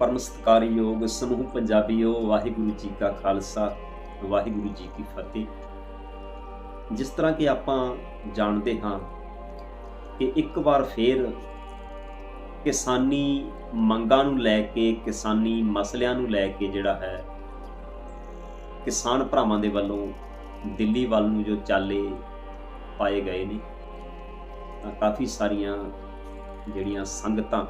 ਪਰਮ ਸਤਿਕਾਰਯੋਗ ਸਮੂਹ ਪੰਜਾਬੀਓ, ਵਾਹਿਗੁਰੂ ਜੀ ਕਾ ਖਾਲਸਾ, ਵਾਹਿਗੁਰੂ ਜੀ ਕੀ ਫਤਿਹ। ਜਿਸ ਤਰ੍ਹਾਂ ਕਿ ਆਪਾਂ ਜਾਣਦੇ ਹਾਂ ਕਿ ਇੱਕ ਵਾਰ ਫੇਰ ਕਿਸਾਨੀ ਮੰਗਾਂ ਨੂੰ ਲੈ ਕੇ, ਕਿਸਾਨੀ ਮਸਲਿਆਂ ਨੂੰ ਲੈ ਕੇ ਜਿਹੜਾ ਹੈ, ਕਿਸਾਨ ਭਰਾਵਾਂ ਦੇ ਵੱਲੋਂ ਦਿੱਲੀ ਵੱਲ ਨੂੰ ਜੋ ਚਾਲੇ ਪਾਏ ਗਏ ਨੇ, ਤਾਂ ਕਾਫੀ ਸਾਰੀਆਂ ਜਿਹੜੀਆਂ ਸੰਗਤਾਂ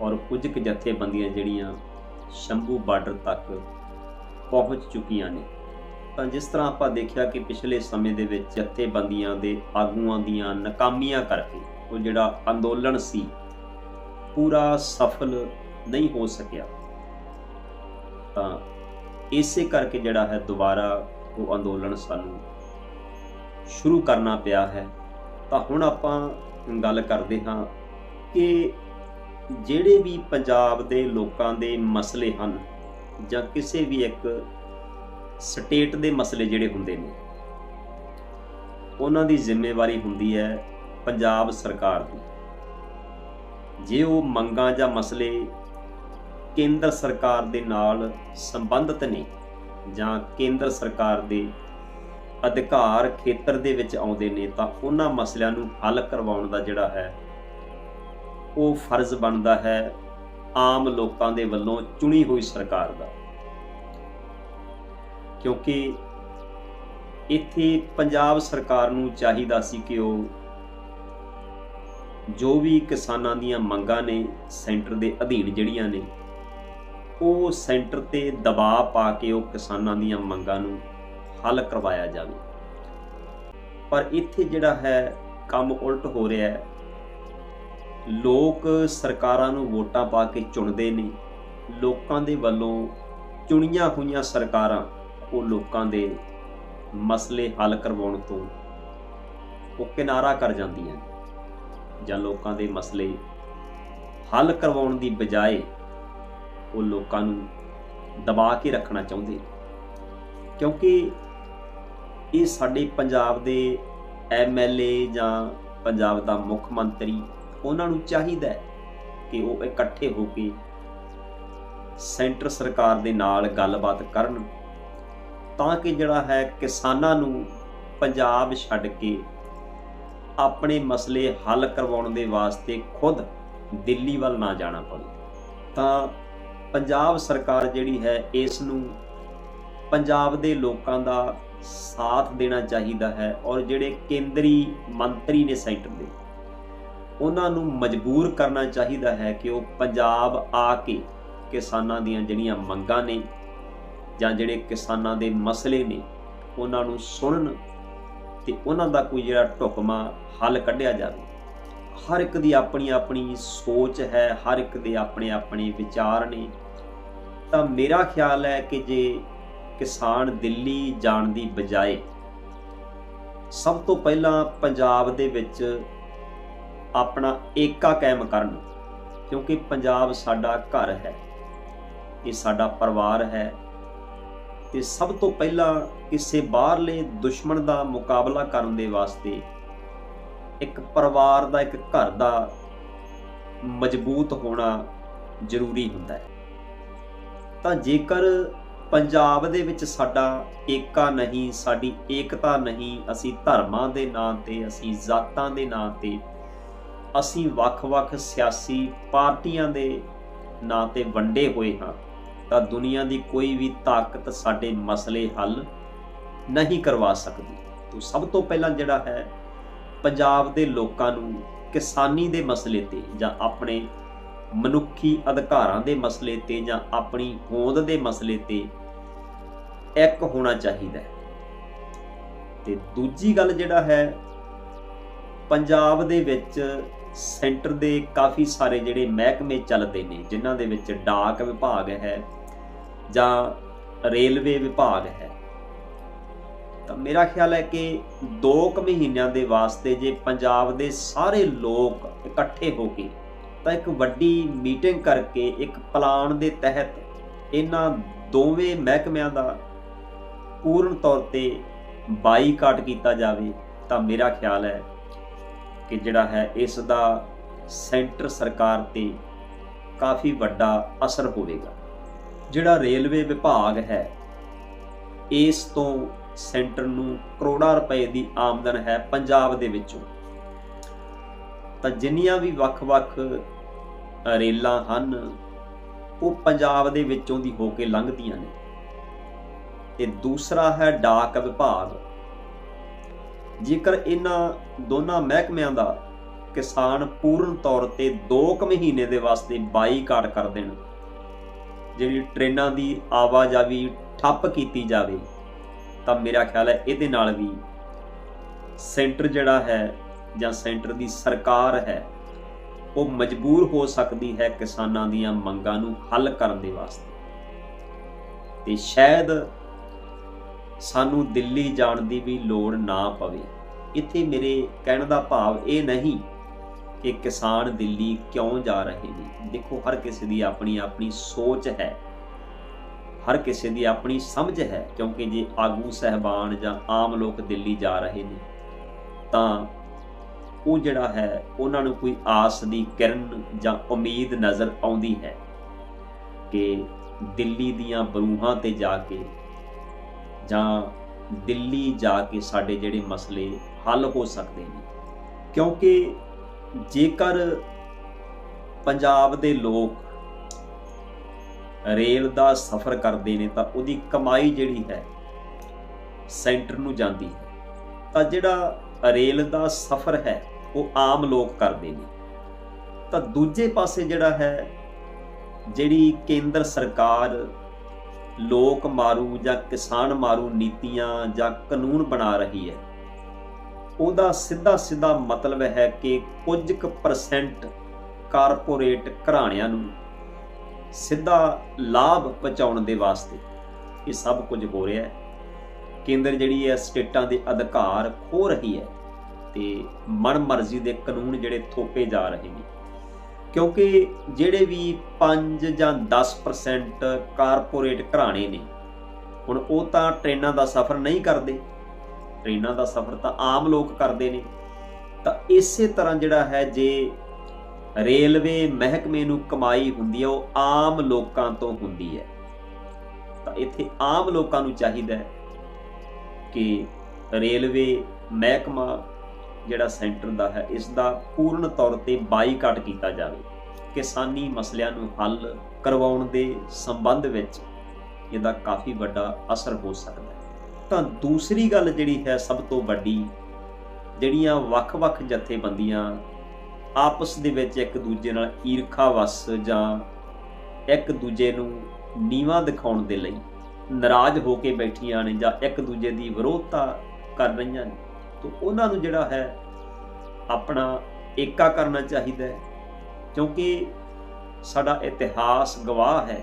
ਔਰ ਕੁਝ ਕੁ ਜਥੇਬੰਦੀਆਂ ਜਿਹੜੀਆਂ ਸ਼ੰਭੂ ਬਾਰਡਰ ਤੱਕ ਪਹੁੰਚ ਚੁੱਕੀਆਂ ਨੇ। ਤਾਂ ਜਿਸ ਤਰ੍ਹਾਂ ਆਪਾਂ ਦੇਖਿਆ ਕਿ ਪਿਛਲੇ ਸਮੇਂ ਦੇ ਵਿੱਚ ਜਥੇਬੰਦੀਆਂ ਦੇ ਆਗੂਆਂ ਦੀਆਂ ਨਾਕਾਮੀਆਂ ਕਰਕੇ ਉਹ ਜਿਹੜਾ ਅੰਦੋਲਨ ਸੀ, ਪੂਰਾ ਸਫਲ ਨਹੀਂ ਹੋ ਸਕਿਆ। ਤਾਂ ਇਸੇ ਕਰਕੇ ਜਿਹੜਾ ਹੈ ਦੁਬਾਰਾ ਉਹ ਅੰਦੋਲਨ ਸਾਨੂੰ ਸ਼ੁਰੂ ਕਰਨਾ ਪਿਆ ਹੈ। ਤਾਂ ਹੁਣ ਆਪਾਂ ਗੱਲ ਕਰਦੇ ਹਾਂ ਕਿ ਜਿਹੜੇ ਵੀ ਪੰਜਾਬ ਦੇ ਲੋਕਾਂ ਦੇ ਮਸਲੇ ਹਨ ਜਾਂ ਕਿਸੇ ਵੀ ਇੱਕ ਸਟੇਟ ਦੇ ਮਸਲੇ ਜਿਹੜੇ ਹੁੰਦੇ ਨੇ, ਉਹਨਾਂ ਦੀ ਜ਼ਿੰਮੇਵਾਰੀ ਹੁੰਦੀ ਹੈ ਪੰਜਾਬ ਸਰਕਾਰ ਦੀ। ਜੇ ਉਹ ਮੰਗਾਂ ਜਾਂ ਮਸਲੇ ਕੇਂਦਰ ਸਰਕਾਰ ਦੇ ਨਾਲ ਸੰਬੰਧਿਤ ਨੇ ਜਾਂ ਕੇਂਦਰ ਸਰਕਾਰ ਦੇ ਅਧਿਕਾਰ ਖੇਤਰ ਦੇ ਵਿੱਚ ਆਉਂਦੇ ਨੇ, ਤਾਂ ਉਹਨਾਂ ਮਸਲਿਆਂ ਨੂੰ ਹੱਲ ਕਰਵਾਉਣ ਦਾ ਜਿਹੜਾ ਹੈ ਉਹ ਫਰਜ਼ ਬਣਦਾ ਹੈ ਆਮ ਲੋਕਾਂ ਦੇ ਵੱਲੋਂ ਚੁਣੀ ਹੋਈ ਸਰਕਾਰ ਦਾ। ਕਿਉਂਕਿ ਇੱਥੇ ਪੰਜਾਬ ਸਰਕਾਰ ਨੂੰ ਚਾਹੀਦਾ ਸੀ ਕਿ ਉਹ ਜੋ ਵੀ ਕਿਸਾਨਾਂ ਦੀਆਂ ਮੰਗਾਂ ਨੇ ਸੈਂਟਰ ਦੇ ਅਧੀਨ ਜਿਹੜੀਆਂ ਨੇ, ਉਹ ਸੈਂਟਰ ਤੇ ਦਬਾਅ ਪਾ ਕੇ ਉਹ ਕਿਸਾਨਾਂ ਦੀਆਂ ਮੰਗਾਂ ਨੂੰ ਹੱਲ ਕਰਵਾਇਆ ਜਾਵੇ। ਪਰ ਇੱਥੇ ਜਿਹੜਾ ਹੈ ਕੰਮ ਉਲਟ ਹੋ ਰਿਹਾ ਹੈ। ਲੋਕ ਸਰਕਾਰਾਂ ਨੂੰ ਵੋਟਾਂ ਪਾ ਕੇ ਚੁਣਦੇ ਨੇ। ਲੋਕਾਂ ਦੇ ਵੱਲੋਂ ਚੁਣੀਆਂ ਹੋਈਆਂ ਸਰਕਾਰਾਂ ਉਹ ਲੋਕਾਂ ਦੇ ਮਸਲੇ ਹੱਲ ਕਰਵਾਉਣ ਤੋਂ ਉਹ ਕਿਨਾਰਾ ਕਰ ਜਾਂਦੀਆਂ ਜਾਂ ਲੋਕਾਂ ਦੇ ਮਸਲੇ ਹੱਲ ਕਰਵਾਉਣ ਦੀ ਬਜਾਏ ਉਹ ਲੋਕਾਂ ਨੂੰ ਦਬਾ ਕੇ ਰੱਖਣਾ ਚਾਹੁੰਦੇ ਕਿਉਂਕਿ ਇਹ ਸਾਡੇ ਪੰਜਾਬ ਦੇ ਐਮਐਲਏ ਜਾਂ ਪੰਜਾਬ ਦਾ ਮੁੱਖ ਮੰਤਰੀ ਉਹਨਾਂ ਨੂੰ ਚਾਹੀਦਾ ਹੈ ਕਿ ਉਹ ਇਕੱਠੇ ਹੋ ਕੇ ਸੈਂਟਰ ਸਰਕਾਰ ਦੇ ਨਾਲ ਗੱਲਬਾਤ ਕਰਨ, ਤਾਂ ਕਿ ਜਿਹੜਾ ਹੈ ਕਿਸਾਨਾਂ ਨੂੰ ਪੰਜਾਬ ਛੱਡ ਕੇ ਆਪਣੇ ਮਸਲੇ ਹੱਲ ਕਰਵਾਉਣ ਦੇ ਵਾਸਤੇ ਖੁਦ ਦਿੱਲੀ ਵੱਲ ਨਾ ਜਾਣਾ ਪਵੇ। ਤਾਂ ਪੰਜਾਬ ਸਰਕਾਰ ਜਿਹੜੀ ਹੈ ਇਸ ਨੂੰ ਪੰਜਾਬ ਦੇ ਲੋਕਾਂ ਦਾ ਸਾਥ ਦੇਣਾ ਚਾਹੀਦਾ ਹੈ ਔਰ ਜਿਹੜੇ ਕੇਂਦਰੀ ਮੰਤਰੀ ਨੇ ਸੈਂਟਰ ਦੇ ਉਹਨਾਂ ਨੂੰ ਮਜਬੂਰ ਕਰਨਾ ਚਾਹੀਦਾ ਹੈ ਕਿ ਉਹ ਪੰਜਾਬ ਆ ਕੇ ਕਿਸਾਨਾਂ ਦੀਆਂ ਜਿਹੜੀਆਂ ਮੰਗਾਂ ਨੇ ਜਾਂ ਜਿਹੜੇ ਕਿਸਾਨਾਂ ਦੇ ਮਸਲੇ ਨੇ, ਉਹਨਾਂ ਨੂੰ ਸੁਣਨ ਤੇ ਉਹਨਾਂ ਦਾ ਕੋਈ ਜਿਹੜਾ ਢੁਕਮਾ ਹੱਲ ਕੱਢਿਆ ਜਾਵੇ। ਹਰ ਇੱਕ ਦੀ ਆਪਣੀ ਆਪਣੀ ਸੋਚ ਹੈ, ਹਰ ਇੱਕ ਦੇ ਆਪਣੇ ਆਪਣੇ ਵਿਚਾਰ ਨੇ। ਤਾਂ ਮੇਰਾ ਖਿਆਲ ਹੈ ਕਿ ਜੇ ਕਿਸਾਨ ਦਿੱਲੀ ਜਾਣ ਦੀ ਬਜਾਏ ਸਭ ਤੋਂ ਪਹਿਲਾਂ ਪੰਜਾਬ ਦੇ ਵਿੱਚ ਆਪਣਾ ਏਕਾ ਕਾਇਮ ਕਰਨ, ਕਿਉਂਕਿ ਪੰਜਾਬ ਸਾਡਾ ਘਰ ਹੈ, ਇਹ ਸਾਡਾ ਪਰਿਵਾਰ ਹੈ, ਤੇ ਸਭ ਤੋਂ ਪਹਿਲਾਂ ਕਿਸੇ ਬਾਹਰਲੇ ਦੁਸ਼ਮਣ ਦਾ ਮੁਕਾਬਲਾ ਕਰਨ ਦੇ ਵਾਸਤੇ ਇੱਕ ਪਰਿਵਾਰ ਦਾ, ਇੱਕ ਘਰ ਦਾ ਮਜ਼ਬੂਤ ਹੋਣਾ ਜ਼ਰੂਰੀ ਹੁੰਦਾ ਹੈ। ਤਾਂ ਜੇਕਰ ਪੰਜਾਬ ਦੇ ਵਿੱਚ ਸਾਡਾ ਏਕਾ ਨਹੀਂ, ਸਾਡੀ ਏਕਤਾ ਨਹੀਂ, ਅਸੀਂ ਧਰਮਾਂ ਦੇ ਨਾਂ ਤੇ, ਅਸੀਂ ਜ਼ਾਤਾਂ ਦੇ ਨਾਂ ਤੇ ਅਸੀਂ ਵੱਖ-ਵੱਖ ਸਿਆਸੀ ਪਾਰਟੀਆਂ ਦੇ ਨਾਂ ਤੇ ਵੰਡੇ ਹੋਏ ਹਾਂ, ਤਾਂ ਦੁਨੀਆ ਦੀ ਕੋਈ ਵੀ ਤਾਕਤ ਸਾਡੇ ਮਸਲੇ ਹੱਲ ਨਹੀਂ ਕਰਵਾ ਸਕਦੀ। ਤੋਂ ਸਭ ਤੋਂ ਪਹਿਲਾਂ ਜਿਹੜਾ ਹੈ, ਪੰਜਾਬ ਦੇ ਲੋਕਾਂ ਨੂੰ ਕਿਸਾਨੀ ਦੇ ਮਸਲੇ ਤੇ ਜਾਂ ਆਪਣੇ ਮਨੁੱਖੀ ਅਧਿਕਾਰਾਂ ਦੇ ਮਸਲੇ ਤੇ ਜਾਂ ਆਪਣੀ ਹੋਂਦ ਦੇ ਮਸਲੇ ਤੇ ਇੱਕ ਹੋਣਾ ਚਾਹੀਦਾ ਹੈ। ਤੇ ਦੂਜੀ ਗੱਲ ਜਿਹੜਾ ਹੈ, ਪੰਜਾਬ ਦੇ ਵਿੱਚ ਸੈਂਟਰ ਦੇ ਕਾਫੀ ਸਾਰੇ ਜਿਹੜੇ ਮਹਿਕਮੇ ਚੱਲਦੇ ਨੇ, ਜਿਨ੍ਹਾਂ ਦੇ ਵਿੱਚ ਡਾਕ ਵਿਭਾਗ ਹੈ ਜਾਂ ਰੇਲਵੇ ਵਿਭਾਗ ਹੈ। ਤਾਂ ਮੇਰਾ ਖਿਆਲ ਹੈ ਕਿ 2 ਕੁ ਮਹੀਨਿਆਂ ਦੇ ਵਾਸਤੇ ਜੇ ਪੰਜਾਬ ਦੇ ਸਾਰੇ ਲੋਕ ਇਕੱਠੇ ਹੋ ਕੇ ਤਾਂ ਇੱਕ ਵੱਡੀ ਮੀਟਿੰਗ ਕਰਕੇ ਇੱਕ ਪਲਾਨ ਦੇ ਤਹਿਤ ਇਹਨਾਂ ਦੋਵੇਂ ਮਹਿਕਮਿਆਂ ਦਾ ਪੂਰਨ ਤੌਰ ਤੇ ਬਾਈਕਾਟ ਕੀਤਾ ਜਾਵੇ, ਤਾਂ ਮੇਰਾ ਖਿਆਲ ਹੈ ਕਿ ਜਿਹੜਾ ਹੈ ਇਸ ਦਾ ਸੈਂਟਰ ਸਰਕਾਰ ਤੇ ਕਾਫੀ ਵੱਡਾ ਅਸਰ ਹੋਵੇਗਾ। ਜਿਹੜਾ ਰੇਲਵੇ ਵਿਭਾਗ ਹੈ, ਇਸ ਤੋਂ ਸੈਂਟਰ ਨੂੰ ਕਰੋੜਾਂ ਰੁਪਏ ਦੀ ਆਮਦਨ ਹੈ ਪੰਜਾਬ ਦੇ ਵਿੱਚੋਂ। ਤਾਂ ਜਿੰਨੀਆਂ ਵੀ ਵੱਖ-ਵੱਖ ਰੇਲਾਂ ਹਨ, ਉਹ ਪੰਜਾਬ ਦੇ ਵਿੱਚੋਂ ਦੀ ਹੋ ਕੇ ਲੰਘਦੀਆਂ ਨੇ। ਤੇ ਦੂਸਰਾ ਹੈ ਡਾਕ ਵਿਭਾਗ। ਜੇਕਰ ਇਹਨਾਂ ਦੋਨਾਂ ਮਹਿਕਮਿਆਂ ਦਾ ਕਿਸਾਨ ਪੂਰਨ ਤੌਰ ਤੇ 2 ਕੁ ਮਹੀਨੇ ਦੇ ਵਾਸਤੇ ਬਾਈਕਾਟ ਕਰ ਦੇਣ, ਜਿਹੜੀ ਟ੍ਰੇਨਾਂ ਦੀ ਆਵਾਜਾਈ ਠੱਪ ਕੀਤੀ ਜਾਵੇ, ਤਾਂ ਮੇਰਾ ਖਿਆਲ ਹੈ ਇਹਦੇ ਨਾਲ ਵੀ ਸੈਂਟਰ ਜਿਹੜਾ ਹੈ ਜਾਂ ਸੈਂਟਰ ਦੀ ਸਰਕਾਰ ਹੈ, ਉਹ ਮਜਬੂਰ ਹੋ ਸਕਦੀ ਹੈ ਕਿਸਾਨਾਂ ਦੀਆਂ ਮੰਗਾਂ ਨੂੰ ਹੱਲ ਕਰਨ ਦੇ ਵਾਸਤੇ। ਤੇ ਸ਼ਾਇਦ ਸਾਨੂੰ ਦਿੱਲੀ ਜਾਣ ਦੀ ਵੀ ਲੋੜ ਨਾ ਪਵੇ। ਇੱਥੇ ਮੇਰੇ ਕਹਿਣ ਦਾ ਭਾਵ ਇਹ ਨਹੀਂ ਕਿ ਕਿਸਾਨ ਦਿੱਲੀ ਕਿਉਂ ਜਾ ਰਹੇ ਨੇ। ਦੇਖੋ, ਹਰ ਕਿਸੇ ਦੀ ਆਪਣੀ ਆਪਣੀ ਸੋਚ ਹੈ। ਹਰ ਕਿਸੇ ਦੀ ਆਪਣੀ ਸਮਝ ਹੈ, ਕਿਉਂਕਿ ਜੇ ਆਗੂ ਸਹਿਬਾਨ ਜਾਂ ਆਮ ਲੋਕ ਦਿੱਲੀ ਜਾ ਰਹੇ ਨੇ, ਤਾਂ ਉਹ ਜਿਹੜਾ ਹੈ, ਉਹਨਾਂ ਨੂੰ ਕੋਈ ਆਸ ਦੀ ਕਿਰਨ ਜਾਂ ਉਮੀਦ ਨਜ਼ਰ ਆਉਂਦੀ ਹੈ ਕਿ ਦਿੱਲੀ ਦੀਆਂ ਬਰੂਹਾਂ ਤੇ ਜਾ ਕੇ ਜਾਂ ਦਿੱਲੀ ਜਾ ਕੇ ਸਾਡੇ ਜਿਹੜੇ ਮਸਲੇ ਹੱਲ ਹੋ ਸਕਦੇ ਨੇ। ਕਿਉਂਕਿ ਜੇਕਰ ਪੰਜਾਬ ਦੇ ਲੋਕ ਰੇਲ ਦਾ ਸਫ਼ਰ ਕਰਦੇ ਨੇ ਤਾਂ ਉਹਦੀ ਕਮਾਈ ਜਿਹੜੀ ਹੈ ਸੈਂਟਰ ਨੂੰ ਜਾਂਦੀ ਹੈ। ਤਾਂ ਜਿਹੜਾ ਰੇਲ ਦਾ ਸਫ਼ਰ ਹੈ, ਉਹ ਆਮ ਲੋਕ ਕਰਦੇ ਨੇ। ਤਾਂ ਦੂਜੇ ਪਾਸੇ ਜਿਹੜਾ ਹੈ, ਜਿਹੜੀ ਕੇਂਦਰ ਸਰਕਾਰ ਲੋਕ ਮਾਰੂ ਜਾਂ ਕਿਸਾਨ ਮਾਰੂ ਨੀਤੀਆਂ ਜਾਂ ਕਾਨੂੰਨ ਬਣਾ ਰਹੀ ਹੈ। ਉਹਦਾ ਸਿੱਧਾ ਸਿੱਧਾ ਮਤਲਬ ਹੈ ਕਿ ਕੁਝ ਕੁ ਪਰਸੈਂਟ ਕਾਰਪੋਰੇਟ ਘਰਾਣਿਆਂ ਨੂੰ ਸਿੱਧਾ ਲਾਭ ਪਹੁੰਚਾਉਣ ਦੇ ਵਾਸਤੇ ਇਹ ਸਭ ਕੁਝ ਹੋ ਰਿਹਾ ਹੈ। ਕੇਂਦਰ ਜਿਹੜੀ ਹੈ ਸਟੇਟਾਂ ਦੇ ਅਧਿਕਾਰ ਖੋ ਰਹੀ ਹੈ ਤੇ ਮਨਮਰਜ਼ੀ ਦੇ ਕਾਨੂੰਨ ਜਿਹੜੇ ਥੋਪੇ ਜਾ ਰਹੇ ਨੇ। ਕਿਉਂਕਿ ਜਿਹੜੇ ਵੀ 5 ਜਾਂ 10% ਕਾਰਪੋਰੇਟ ਘਰਾਣੇ ਨੇ, ਹੁਣ ਉਹ ਤਾਂ ਟ੍ਰੇਨਾਂ ਦਾ ਸਫ਼ਰ ਨਹੀਂ ਕਰਦੇ। ਟ੍ਰੇਨਾਂ ਦਾ ਸਫ਼ਰ ਤਾਂ ਆਮ ਲੋਕ ਕਰਦੇ ਨੇ। ਤਾਂ ਇਸੇ ਤਰ੍ਹਾਂ ਜਿਹੜਾ ਹੈ, ਜੇ ਰੇਲਵੇ ਮਹਿਕਮੇ ਨੂੰ ਕਮਾਈ ਹੁੰਦੀ ਹੈ, ਉਹ ਆਮ ਲੋਕਾਂ ਤੋਂ ਹੁੰਦੀ ਹੈ। ਤਾਂ ਇੱਥੇ ਆਮ ਲੋਕਾਂ ਨੂੰ ਚਾਹੀਦਾ ਹੈ ਕਿ ਰੇਲਵੇ ਮਹਿਕਮਾ ਜਿਹੜਾ ਸੈਂਟਰ ਦਾ ਹੈ ਇਸ ਦਾ ਪੂਰਨ ਤੌਰ ਤੇ ਬਾਈਕਾਟ ਕੀਤਾ ਜਾਵੇ। ਕਿਸਾਨੀ ਮਸਲਿਆਂ ਨੂੰ ਹੱਲ ਕਰਵਾਉਣ ਦੇ ਸੰਬੰਧ ਵਿੱਚ ਇਹਦਾ ਕਾਫੀ ਵੱਡਾ ਅਸਰ ਹੋ ਸਕਦਾ ਹੈ। ਤਾਂ ਦੂਸਰੀ ਗੱਲ ਜਿਹੜੀ ਹੈ ਸਭ ਤੋਂ ਵੱਡੀ, ਜਿਹੜੀਆਂ ਵੱਖ-ਵੱਖ ਜਥੇਬੰਦੀਆਂ ਆਪਸ ਦੇ ਵਿੱਚ ਇੱਕ ਦੂਜੇ ਨਾਲ ਈਰਖਾ ਵਸ ਜਾਂ ਇੱਕ ਦੂਜੇ ਨੂੰ ਨੀਵਾ ਦਿਖਾਉਣ ਦੇ ਲਈ ਨਾਰਾਜ਼ ਹੋ ਕੇ ਬੈਠੀਆਂ ਨੇ ਜਾਂ ਇੱਕ ਦੂਜੇ ਦੀ ਵਿਰੋਧਤਾ ਕਰ ਰਹੀਆਂ ਨੇ ਤਾਂ ਉਹਨਾਂ ਨੂੰ ਜਿਹੜਾ ਹੈ ਆਪਣਾ ਏਕਾ ਕਰਨਾ ਚਾਹੀਦਾ ਹੈ, ਕਿਉਂਕਿ ਸਾਡਾ ਇਤਿਹਾਸ ਗਵਾਹ ਹੈ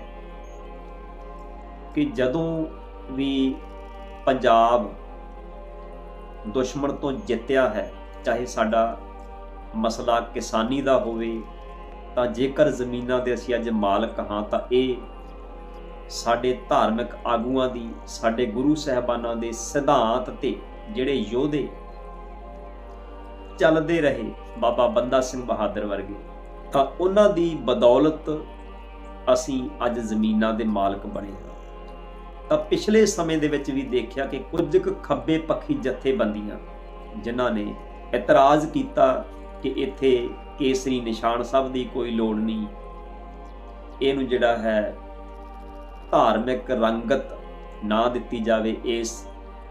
ਕਿ ਜਦੋਂ ਵੀ ਪੰਜਾਬ ਦੁਸ਼ਮਣ ਤੋਂ ਜਿੱਤਿਆ ਹੈ, ਚਾਹੇ ਸਾਡਾ ਮਸਲਾ ਕਿਸਾਨੀ ਦਾ ਹੋਵੇ, ਤਾਂ ਜੇਕਰ ਜ਼ਮੀਨਾਂ ਦੇ ਅਸੀਂ ਅੱਜ ਮਾਲਕ ਹਾਂ, ਤਾਂ ਇਹ ਸਾਡੇ ਧਾਰਮਿਕ ਆਗੂਆਂ ਦੀ, ਸਾਡੇ ਗੁਰੂ ਸਹਿਬਾਨਾਂ ਦੇ ਸਿਧਾਂਤ ਤੇ ਜਿਹੜੇ ਯੋਧੇ ਚੱਲਦੇ ਰਹੇ ਬਾਬਾ ਬੰਦਾ ਸਿੰਘ ਬਹਾਦਰ ਵਰਗੇ। ਤਾਂ ਉਹਨਾਂ ਦੀ ਬਦੌਲਤ ਅਸੀਂ ਅੱਜ ਜ਼ਮੀਨਾਂ ਦੇ ਮਾਲਕ ਬਣੇ ਹਾਂ। ਤਾਂ ਪਿਛਲੇ ਸਮੇਂ ਦੇ ਵਿੱਚ ਵੀ ਦੇਖਿਆ ਕਿ ਕੁਝ ਕੁ ਖੱਬੇ ਪੱਖੀ ਜਥੇਬੰਦੀਆਂ ਜਿਨ੍ਹਾਂ ਨੇ ਇਤਰਾਜ਼ ਕੀਤਾ ਕਿ ਇੱਥੇ ਕੇਸਰੀ ਨਿਸ਼ਾਨ ਸਾਹਿਬ ਦੀ ਕੋਈ ਲੋੜ ਨਹੀਂ, ਇਹਨੂੰ ਜਿਹੜਾ ਹੈ ਧਾਰਮਿਕ ਰੰਗਤ ਨਾ ਦਿੱਤੀ ਜਾਵੇ ਇਸ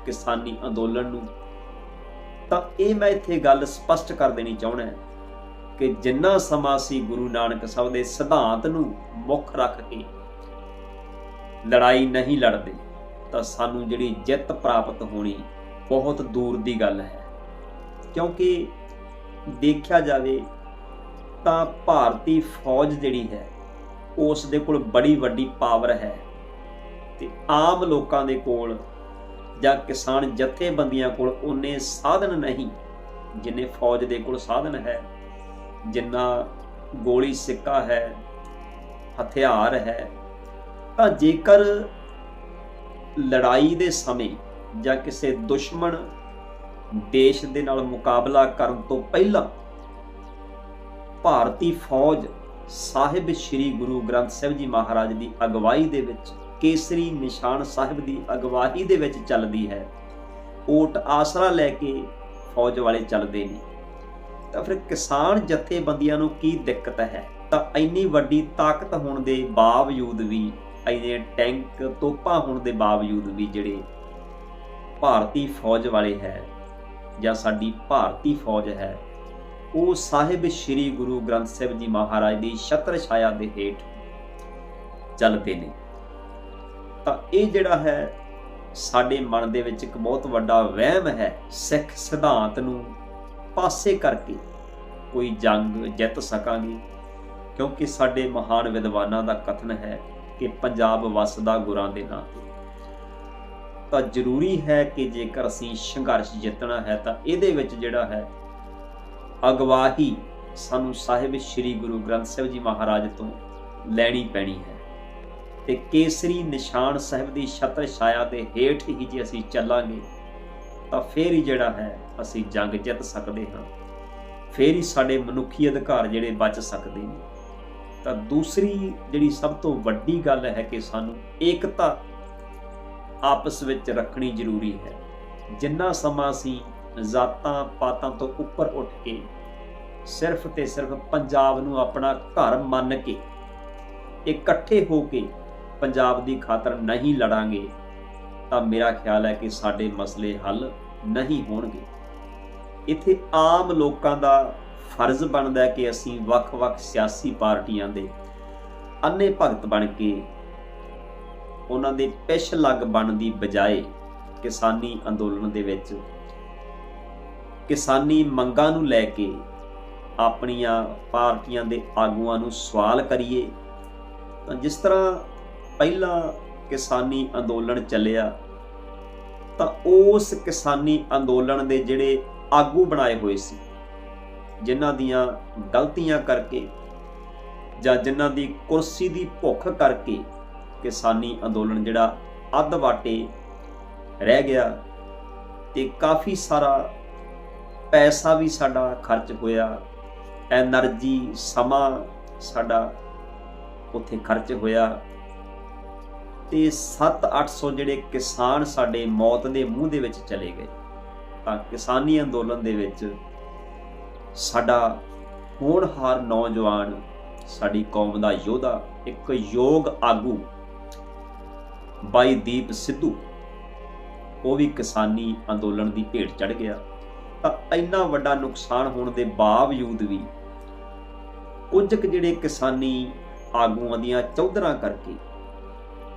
ਕਿਸਾਨੀ ਅੰਦੋਲਨ ਨੂੰ। ਤਾਂ ਇਹ ਮੈਂ ਇੱਥੇ ਗੱਲ ਸਪਸ਼ਟ ਕਰ ਦੇਣੀ ਚਾਹੁੰਦਾ ਕਿ ਜਿੰਨਾ ਸਮਾਂ ਸੀ ਗੁਰੂ ਨਾਨਕ ਸਾਹਿਬ ਦੇ ਸਿਧਾਂਤ ਨੂੰ ਮੁੱਖ ਰੱਖ ਕੇ ਲੜਾਈ ਨਹੀਂ ਲੜਦੇ, ਤਾਂ ਸਾਨੂੰ ਜਿਹੜੀ ਜਿੱਤ ਪ੍ਰਾਪਤ ਹੋਣੀ ਬਹੁਤ ਦੂਰ ਦੀ ਗੱਲ ਹੈ। ਕਿਉਂਕਿ ਦੇਖਿਆ ਜਾਵੇ ਤਾਂ ਭਾਰਤੀ ਫੌਜ ਜਿਹੜੀ ਹੈ, ਉਸ ਦੇ ਕੋਲ ਬੜੀ ਵੱਡੀ ਪਾਵਰ ਹੈ ਤੇ ਆਮ ਲੋਕਾਂ ਦੇ ਕੋਲ ਜਾਂ ਕਿਸਾਨ ਜਥੇਬੰਦੀਆਂ ਕੋਲ ਉਹਨੇ ਸਾਧਨ ਨਹੀਂ, ਜਿੰਨੇ ਫੌਜ ਦੇ ਕੋਲ ਸਾਧਨ ਹੈ, ਜਿੰਨਾ ਗੋਲੀ ਸਿੱਕਾ ਹੈ, ਹਥਿਆਰ ਹੈ, ਤਾਂ ਜੇਕਰ ਲੜਾਈ ਦੇ ਸਮੇਂ ਜਾਂ ਕਿਸੇ ਦੁਸ਼ਮਣ ਦੇਸ਼ ਦੇ ਨਾਲ ਮੁਕਾਬਲਾ ਕਰਨ ਤੋਂ ਪਹਿਲਾਂ ਭਾਰਤੀ ਫੌਜ ਸਾਹਿਬ ਸ੍ਰੀ ਗੁਰੂ ਗ੍ਰੰਥ ਸਾਹਿਬ ਜੀ ਮਹਾਰਾਜ ਦੀ ਅਗਵਾਈ ਦੇ ਵਿੱਚ ਕੇਸਰੀ ਨਿਸ਼ਾਨ ਸਾਹਿਬ ਦੀ ਅਗਵਾਈ ਦੇ ਵਿੱਚ ਚੱਲਦੀ ਹੈ। ਓਟ ਆਸਰਾ ਲੈ ਕੇ ਫੌਜ ਵਾਲੇ ਚੱਲਦੇ ਨੇ। ਤਾਂ ਫਿਰ ਕਿਸਾਨ ਜਥੇਬੰਦੀਆਂ ਨੂੰ ਕੀ ਦਿੱਕਤ ਹੈ? ਤਾਂ ਇੰਨੀ ਵੱਡੀ ਤਾਕਤ ਹੋਣ ਦੇ ਬਾਵਜੂਦ ਵੀ, ਇੰਨੇ ਟੈਂਕ ਤੋਪਾਂ ਹੋਣ ਦੇ ਬਾਵਜੂਦ ਵੀ ਜਿਹੜੇ ਭਾਰਤੀ ਫੌਜ ਵਾਲੇ ਹੈ ਜਾਂ ਸਾਡੀ ਭਾਰਤੀ ਫੌਜ ਹੈ, ਉਹ ਸਾਹਿਬ ਸ੍ਰੀ ਗੁਰੂ ਗ੍ਰੰਥ ਸਾਹਿਬ ਜੀ ਮਹਾਰਾਜ ਦੀ ਛਤਰ ਛਾਇਆ ਦੇ ਹੇਠ ਚੱਲਦੇ ਨੇ। ਤਾਂ ਇਹ ਜਿਹੜਾ ਹੈ, ਸਾਡੇ ਮਨ ਦੇ ਵਿੱਚ ਇੱਕ ਬਹੁਤ ਵੱਡਾ ਵਹਿਮ ਹੈ, ਸਿੱਖ ਸਿਧਾਂਤ ਨੂੰ ਪਾਸੇ ਕਰਕੇ ਕੋਈ ਜੰਗ ਜਿੱਤ ਸਕਾਂਗੇ। ਕਿਉਂਕਿ ਸਾਡੇ ਮਹਾਨ ਵਿਦਵਾਨਾਂ ਦਾ ਕਥਨ ਹੈ ਕਿ ਪੰਜਾਬ ਵਸਦਾ ਗੁਰਾਂ ਦੇ ਨਾਂ ਤੇ। ਤਾਂ ਜ਼ਰੂਰੀ ਹੈ ਕਿ ਜੇਕਰ ਅਸੀਂ ਸੰਘਰਸ਼ ਜਿੱਤਣਾ ਹੈ, ਤਾਂ ਇਹਦੇ ਵਿੱਚ ਜਿਹੜਾ ਹੈ, ਅਗਵਾਹੀ ਸਾਨੂੰ ਸਾਹਿਬ ਸ੍ਰੀ ਗੁਰੂ ਗ੍ਰੰਥ ਸਾਹਿਬ ਜੀ ਮਹਾਰਾਜ ਤੋਂ ਲੈਣੀ ਪੈਣੀ ਹੈ। ਤੇ ਕੇਸਰੀ ਨਿਸ਼ਾਨ ਸਾਹਿਬ ਦੀ ਛਤਰ ਛਾਇਆ ਦੇ ਹੇਠ ਹੀ ਜੇ ਅਸੀਂ ਚੱਲਾਂਗੇ, ਤਾਂ ਫੇਰ ਹੀ ਜਿਹੜਾ ਹੈ ਅਸੀਂ ਜੰਗ ਜਿੱਤ ਸਕਦੇ ਹਾਂ। ਫੇਰ ਹੀ ਸਾਡੇ ਮਨੁੱਖੀ ਅਧਿਕਾਰ ਜਿਹੜੇ ਬਚ ਸਕਦੇ ਨੇ। ਤਾਂ ਦੂਸਰੀ ਜਿਹੜੀ ਸਭ ਤੋਂ ਵੱਡੀ ਗੱਲ ਹੈ ਕਿ ਸਾਨੂੰ ਏਕਤਾ ਆਪਸ ਵਿੱਚ ਰੱਖਣੀ ਜ਼ਰੂਰੀ ਹੈ। ਜਿੰਨਾ ਸਮਾਂ ਅਸੀਂ ਜ਼ਾਤਾਂ ਪਾਤਾਂ ਤੋਂ ਉੱਪਰ ਉੱਠ ਕੇ ਸਿਰਫ ਤੇ ਸਿਰਫ ਪੰਜਾਬ ਨੂੰ ਆਪਣਾ ਘਰ ਮੰਨ ਕੇ ਇਕੱਠੇ ਹੋ ਕੇ ਪੰਜਾਬ ਦੀ ਖਾਤਰ ਨਹੀਂ ਲੜਾਂਗੇ, ਤਾਂ ਮੇਰਾ ਖਿਆਲ ਹੈ ਕਿ ਸਾਡੇ ਮਸਲੇ ਹੱਲ ਨਹੀਂ ਹੋਣਗੇ। ਇੱਥੇ ਆਮ ਲੋਕਾਂ ਦਾ ਫਰਜ਼ ਬਣਦਾ ਹੈ ਕਿ ਅਸੀਂ ਵੱਖ-ਵੱਖ ਸਿਆਸੀ ਪਾਰਟੀਆਂ ਦੇ ਅੰਨੇ ਭਗਤ ਬਣ ਕੇ ਉਹਨਾਂ ਦੇ ਪਿਛ ਲੱਗ ਬਣ ਦੀ ਬਜਾਏ ਕਿਸਾਨੀ ਅੰਦੋਲਨ ਦੇ ਵਿੱਚ ਕਿਸਾਨੀ ਮੰਗਾਂ ਨੂੰ ਲੈ ਕੇ ਆਪਣੀਆਂ ਪਾਰਟੀਆਂ ਦੇ ਆਗੂਆਂ ਨੂੰ ਸਵਾਲ ਕਰੀਏ, ਤਾਂ ਜਿਸ ਤਰ੍ਹਾਂ ਪਹਿਲਾ ਕਿਸਾਨੀ ਅੰਦੋਲਨ ਚੱਲਿਆ, ਤਾਂ ਉਸ ਕਿਸਾਨੀ ਅੰਦੋਲਨ ਦੇ ਜਿਹੜੇ ਆਗੂ ਬਣਾਏ ਹੋਏ ਸੀ, ਜਿਨ੍ਹਾਂ ਦੀਆਂ ਗਲਤੀਆਂ ਕਰਕੇ ਜਾਂ ਜਿਨ੍ਹਾਂ ਦੀ ਕੁਰਸੀ ਦੀ ਭੁੱਖ ਕਰਕੇ ਕਿਸਾਨੀ ਅੰਦੋਲਨ ਜਿਹੜਾ ਅੱਧ ਵਾਟੇ ਰਹਿ ਗਿਆ ਤੇ ਕਾਫੀ ਸਾਰਾ ਪੈਸਾ ਵੀ ਸਾਡਾ ਖਰਚ ਹੋਇਆ એનર્ਜੀ ਸਮਾਂ ਸਾਡਾ ਉੱਥੇ ਖਰਚ ਹੋਇਆ। ਤੇ 7-800 ਜਿਹੜੇ ਕਿਸਾਨ ਸਾਡੇ ਮੌਤ ਦੇ ਮੂੰਹ ਦੇ ਵਿੱਚ ਚਲੇ ਗਏ। ਤਾਂ ਕਿਸਾਨੀ ਅੰਦੋਲਨ ਦੇ ਵਿੱਚ ਸਾਡਾ ਹੋਣਹਾਰ ਨੌਜਵਾਨ, ਸਾਡੀ ਕੌਮ ਦਾ ਯੋਧਾ, ਇੱਕ ਯੋਗ ਆਗੂ ਬਾਈ ਦੀਪ ਸਿੱਧੂ, ਉਹ ਵੀ ਕਿਸਾਨੀ ਅੰਦੋਲਨ ਦੀ ਭੇਟ ਚੜ ਗਿਆ। ਤਾਂ ਇੰਨਾ ਵੱਡਾ ਨੁਕਸਾਨ ਹੋਣ ਦੇ ਬਾਵਜੂਦ ਵੀ ਕੁਝ ਕੁ ਜਿਹੜੇ ਕਿਸਾਨੀ ਆਗੂਆਂ ਦੀਆਂ ਚੌਧਰਾਂ ਕਰਕੇ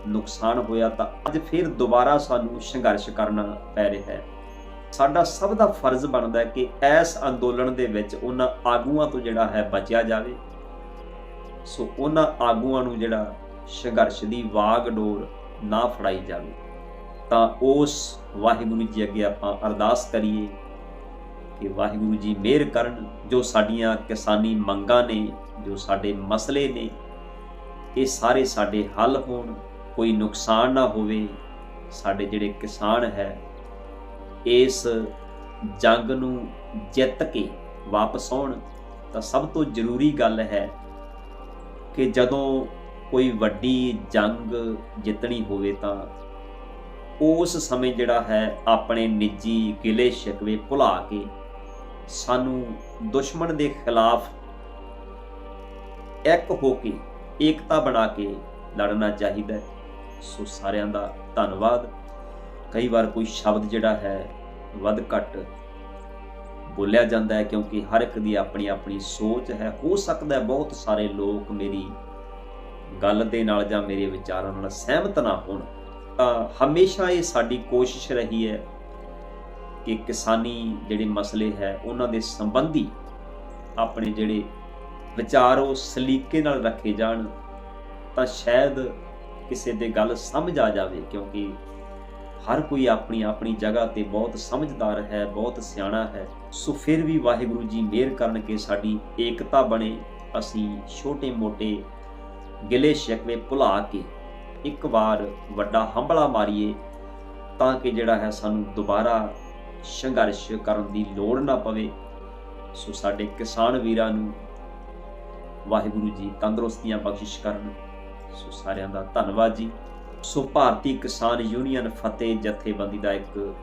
ਨੁਕਸਾਨ ਹੋਇਆ ਤਾਂ ਅੱਜ ਫਿਰ ਦੁਬਾਰਾ ਸਾਨੂੰ ਸੰਘਰਸ਼ ਕਰਨਾ ਪੈ ਰਿਹਾ ਹੈ। ਸਾਡਾ ਸਭ ਦਾ ਫਰਜ਼ ਬਣਦਾ ਹੈ ਕਿ ਇਸ ਅੰਦੋਲਨ ਦੇ ਵਿੱਚ ਉਹਨਾਂ ਆਗੂਆਂ ਤੋਂ ਜਿਹੜਾ ਹੈ ਬਚਿਆ ਜਾਵੇ। ਸੋ ਉਹਨਾਂ ਆਗੂਆਂ ਨੂੰ ਜਿਹੜਾ ਸੰਘਰਸ਼ ਦੀ ਵਾਗ ਡੋਰ ਨਾ ਫੜਾਈ ਜਾਵੇ। ਤਾਂ ਉਸ ਵਾਹਿਗੁਰੂ ਜੀ ਅੱਗੇ ਆਪਾਂ ਅਰਦਾਸ ਕਰੀਏ ਕਿ ਵਾਹਿਗੁਰੂ ਜੀ ਮਿਹਰ ਕਰਨ, ਜੋ ਸਾਡੀਆਂ ਕਿਸਾਨੀ ਮੰਗਾਂ ਨੇ, ਜੋ ਸਾਡੇ ਮਸਲੇ ਨੇ, ਇਹ ਸਾਰੇ ਸਾਡੇ ਹੱਲ ਹੋਣ। ਕੋਈ ਨੁਕਸਾਨ ਨਾ ਹੋਵੇ, ਸਾਡੇ ਜਿਹੜੇ ਕਿਸਾਨ ਹੈ, ਇਸ ਜੰਗ ਨੂੰ ਜਿੱਤ ਕੇ ਵਾਪਸ ਆਉਣ ਤਾਂ ਸਭ ਤੋਂ ਜ਼ਰੂਰੀ ਗੱਲ ਹੈ ਕਿ ਜਦੋਂ ਕੋਈ ਵੱਡੀ ਜੰਗ ਜਿੱਤਣੀ ਹੋਵੇ ਤਾਂ ਉਸ ਸਮੇਂ ਜਿਹੜਾ ਹੈ ਆਪਣੇ ਨਿੱਜੀ ਗਿਲੇ ਸ਼ਿਕਵੇ ਭੁਲਾ ਕੇ ਸਾਨੂੰ ਦੁਸ਼ਮਣ ਦੇ ਖਿਲਾਫ ਇੱਕ ਹੋ ਕੇ ਏਕਤਾ ਬਣਾ ਕੇ ਲੜਨਾ ਚਾਹੀਦਾ ਹੈ। ਸੋ ਸਾਰਿਆਂ ਦਾ ਧੰਨਵਾਦ। ਕਈ ਵਾਰ ਕੋਈ ਸ਼ਬਦ ਜਿਹੜਾ ਹੈ, ਵੱਧ ਘੱਟ ਬੋਲਿਆ ਜਾਂਦਾ ਹੈ ਕਿਉਂਕਿ ਹਰ ਇੱਕ ਦੀ ਆਪਣੀ ਆਪਣੀ ਸੋਚ ਹੈ। ਹੋ ਸਕਦਾ ਹੈ ਬਹੁਤ ਸਾਰੇ ਲੋਕ ਮੇਰੀ ਗੱਲ ਦੇ ਨਾਲ ਜਾਂ ਮੇਰੇ ਵਿਚਾਰਾਂ ਨਾਲ ਸਹਿਮਤ ਨਾ ਹੋਣ। ਤਾਂ ਹਮੇਸ਼ਾ ਇਹ ਸਾਡੀ ਕੋਸ਼ਿਸ਼ ਰਹੀ ਹੈ ਕਿ ਕਿਸਾਨੀ ਜਿਹੜੇ ਮਸਲੇ ਹੈ, ਉਹਨਾਂ ਦੇ ਸੰਬੰਧੀ ਆਪਣੇ ਜਿਹੜੇ ਵਿਚਾਰ ਉਹ ਸਲੀਕੇ ਨਾਲ ਰੱਖੇ ਜਾਣ। ਤਾਂ ਸ਼ਾਇਦ ਕਿਸੇ ਦੇ ਗੱਲ ਸਮਝ ਆ ਜਾਵੇ, ਕਿਉਂਕਿ ਹਰ ਕੋਈ ਆਪਣੀ ਆਪਣੀ ਜਗ੍ਹਾ ਤੇ ਬਹੁਤ ਸਮਝਦਾਰ ਹੈ, ਬਹੁਤ ਸਿਆਣਾ ਹੈ। ਸੋ ਫਿਰ ਵੀ ਵਾਹਿਗੁਰੂ ਜੀ ਮਿਹਰ ਕਰਨ ਕਿ ਸਾਡੀ ਏਕਤਾ ਬਣੇ, ਅਸੀਂ ਛੋਟੇ-ਮੋਟੇ ਗਿਲੇ ਸ਼ਿਕਵੇ ਭੁਲਾ ਕੇ ਇੱਕ ਵਾਰ ਵੱਡਾ ਹੰਬਲਾ ਮਾਰੀਏ, ਤਾਂ ਕਿ ਜਿਹੜਾ ਹੈ ਸਾਨੂੰ ਦੁਬਾਰਾ ਸੰਘਰਸ਼ ਕਰਨ ਦੀ ਲੋੜ ਨਾ ਪਵੇ। ਸੋ ਸਾਡੇ ਕਿਸਾਨ ਵੀਰਾਂ ਨੂੰ ਵਾਹਿਗੁਰੂ ਜੀ ਤੰਦਰੁਸਤੀਆਂ ਬਖਸ਼ਿਸ਼ ਕਰਨ। ਸੋ ਸਾਰਿਆਂ ਦਾ ਧੰਨਵਾਦ ਜੀ। ਸੋ ਭਾਰਤੀ ਕਿਸਾਨ ਯੂਨੀਅਨ ਫਤਿਹ ਜਥੇਬੰਦੀ ਦਾ ਇੱਕ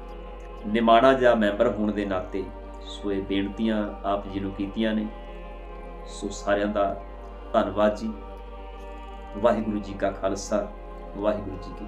ਨਿਮਾਣਾ ਜਿਹਾ ਮੈਂਬਰ ਹੋਣ ਦੇ ਨਾਤੇ ਸੋ ਇਹ ਬੇਨਤੀਆਂ ਆਪ ਜੀ ਨੂੰ ਕੀਤੀਆਂ ਨੇ। ਸੋ ਸਾਰਿਆਂ ਦਾ ਧੰਨਵਾਦ ਜੀ। ਵਾਹਿਗੁਰੂ ਜੀ ਕਾ ਖਾਲਸਾ, ਵਾਹਿਗੁਰੂ ਜੀ ਕੀ